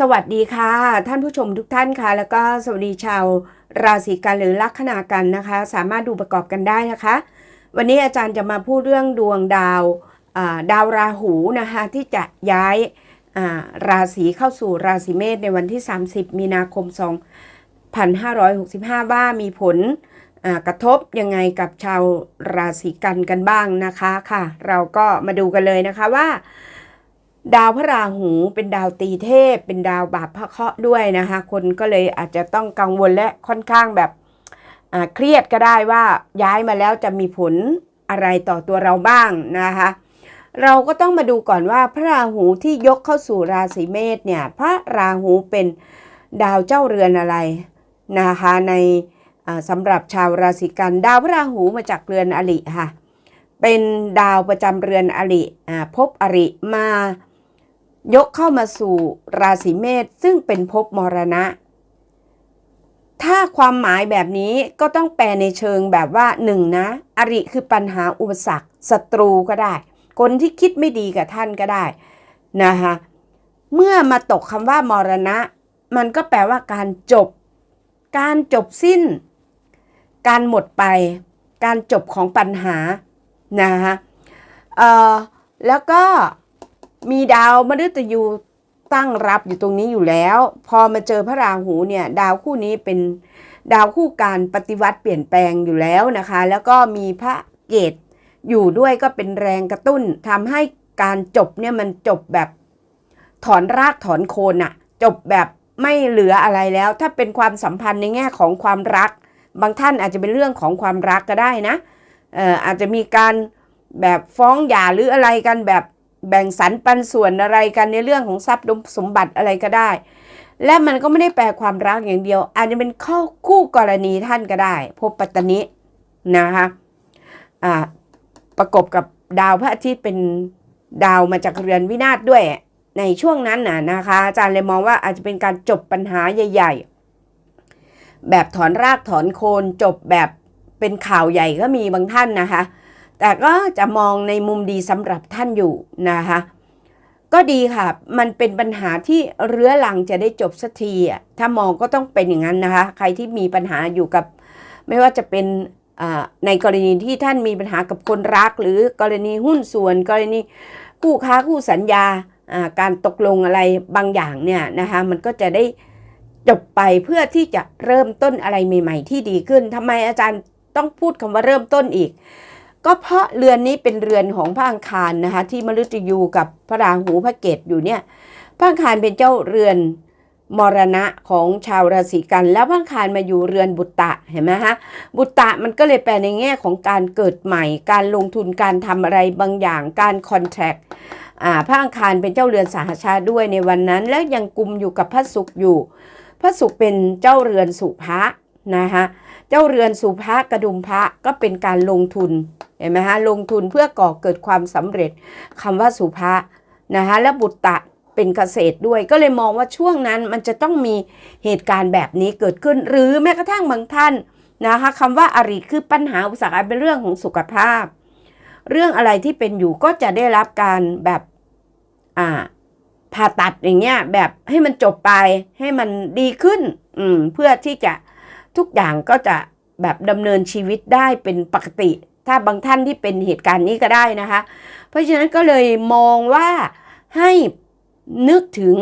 สวัสดีค่ะ ท่านผู้ชมทุกท่านค่ะ แล้วก็สวัสดีชาวราศีกันหรือลัคนากันนะคะ สามารถดูประกอบกันได้นะคะ วันนี้อาจารย์จะมาพูดเรื่องดวงดาวดาวราหูนะคะที่จะย้ายราศีเข้าสู่ราศีเมษในวันที่ 30 มีนาคม 2565 ว่ามีผลกระทบยังไงกับชาวราศีกันกันบ้างนะคะค่ะ เราก็มาดูกันเลยนะคะว่า ดาวพระราหูเป็นดาวตีเทพ เป็นดาวบาปพระเคราะห์ด้วยนะคะ คนก็เลยอาจจะต้องกังวลและค่อนข้างแบบเครียดก็ได้ว่าย้ายมาแล้วจะมีผลอะไรต่อตัวเราบ้างนะคะ เราก็ต้องมาดูก่อนว่าพระราหูที่ยกเข้าสู่ราศีเมษเนี่ย พระราหูเป็นดาวเจ้าเรือนอะไรนะคะในสำหรับชาวราศีกันดาวพระราหูมาจากเรือนอริค่ะเป็นดาวประจำเรือนอริอ่าภพอริมา ยกเข้ามาสู่ราศีเมษซึ่งเป็นภพมรณะ ถ้าความหมายแบบนี้ก็ต้องแปลในเชิงแบบว่าหนึ่งนะ อริคือปัญหาอุปสรรคศัตรูก็ได้ คนที่คิดไม่ดีกับท่านก็ได้นะคะเมื่อมาตกคำว่ามรณะ มันก็แปลว่าการจบ การจบสิ้น การหมดไป การจบของปัญหานะคะเอ่อแล้วก็ มีดาวมฤตยูตั้งรับอยู่ตรงนี้อยู่แล้ว พอมาเจอพระราหูเนี่ย ดาวคู่นี้เป็นดาวคู่การปฏิวัติเปลี่ยนแปลงอยู่แล้วนะคะ แล้วก็มีพระเกตอยู่ด้วยก็เป็นแรงกระตุ้นทำให้การจบเนี่ยมันจบแบบถอนรากถอนโคนอะจบแบบไม่เหลืออะไรแล้ว ถ้าเป็นความสัมพันธ์ในแง่ของความรัก บางท่านอาจจะเป็นเรื่องของความรักก็ได้นะอออาจจะมีการแบบฟ้องหย่าหรืออะไรกันแบบ แบ่งสรรปันส่วนอะไรกันในเรื่องของทรัพย์สมบัติอะไรก็ได้ และมันก็ไม่ได้แปลความรักอย่างเดียว อาจจะเป็นข้อคู่กรณีท่านก็ได้ พบปัตตนินะคะอ่าประกบกับดาวพระอาทิตย์เป็นดาวมาจากเรือนวินาศด้วย ในช่วงนั้นน่ะนะคะ อาจารย์เลยมองว่าอาจจะเป็นการจบปัญหาใหญ่ ๆ แบบถอนรากถอนโคนจบแบบเป็นข่าวใหญ่ก็มีบางท่านนะคะ แต่ก็จะมองในมุมดีสำหรับท่านอยู่นะคะก็ดีค่ะ มันเป็นปัญหาที่เรื้อรังจะได้จบสักทีอะถ้ามองก็ต้องเป็นอย่างนั้นนะคะ ใครที่มีปัญหาอยู่กับ ไม่ว่าจะเป็นในกรณีที่ท่านมีปัญหากับคนรัก หรือกรณีหุ้นส่วน กรณีคู่ค้าคู่สัญญาอ่าการตกลงอะไรบางอย่างเนี่ยนะคะมันก็จะได้จบไปเพื่อที่จะเริ่มต้นอะไรใหม่ ๆ ที่ดีขึ้นทำไมอาจารย์ต้องพูดคำว่าเริ่มต้นอีก ก็เพราะเรือนนี้เป็นเรือนของพระอังคารนะคะ ที่มฤตยูกับพระราหูพระเกตอยู่เนี่ยพระอังคารเป็นเจ้าเรือนมรณะของชาวราศีกัน แล้วพระอังคารมาอยู่เรือนบุตตะเห็นไหมฮะบุตตะมันก็เลยแปลในแง่ของการเกิดใหม่ การลงทุนการทำอะไรบางอย่างการคอนแทคอ่าพระอังคารเป็นเจ้าเรือนสหชาด้วยในวันนั้น แล้วยังกุมอยู่กับพระศุกร์อยู่ พระศุกร์เป็นเจ้าเรือนสุภะนะคะเจ้าเรือนสุภะกระดุมพระก็เป็นการลงทุน เห็นไหมฮะลงทุนเพื่อก่อเกิดความสำเร็จคำว่าสุภานะคะและบุตตะเป็นเกษตรด้วย ก็เลยมองว่าช่วงนั้นมันจะต้องมีเหตุการณ์แบบนี้เกิดขึ้น หรือแม้กระทั่งบางท่านนะคะคำว่าอริคือปัญหาอุปสรรคเป็นเรื่องของสุขภาพ เรื่องอะไรที่เป็นอยู่ก็จะได้รับการแบบอ่าผ่าตัดอย่างเงี้ยแบบให้มันจบไปให้มันดีขึ้นอืมเพื่อที่จะทุกอย่างก็จะแบบดำเนินชีวิตได้เป็นปกติ ถ้าบางท่านที่เป็นเหตุการณ์นี้ก็ได้นะคะ เพราะฉะนั้นก็เลยมองว่าให้นึกถึง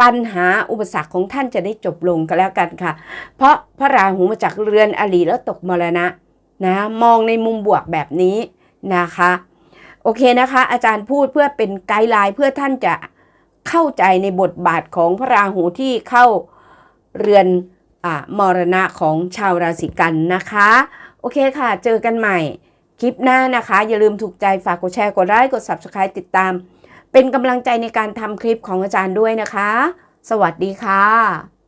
ปัญหาอุปสรรคของท่านจะได้จบลงก็แล้วกันค่ะ เพราะพระราหูมาจากเรือนอลีแล้วตกมรณะนะมองในมุมบวกแบบนี้นะคะ โอเคนะคะ อาจารย์พูดเพื่อเป็นไกด์ไลน์เพื่อท่านจะเข้าใจในบทบาทของพระราหูที่เข้าเรือนอมรณะของชาวราศีกันนะคะ โอเคค่ะ เจอกันใหม่ คลิปหน้านะคะ อย่าลืมถูกใจฝากกดแชร์กดไลค์กด Subscribe ติดตาม เป็นกำลังใจในการทำคลิปของอาจารย์ด้วยนะคะ สวัสดีค่ะ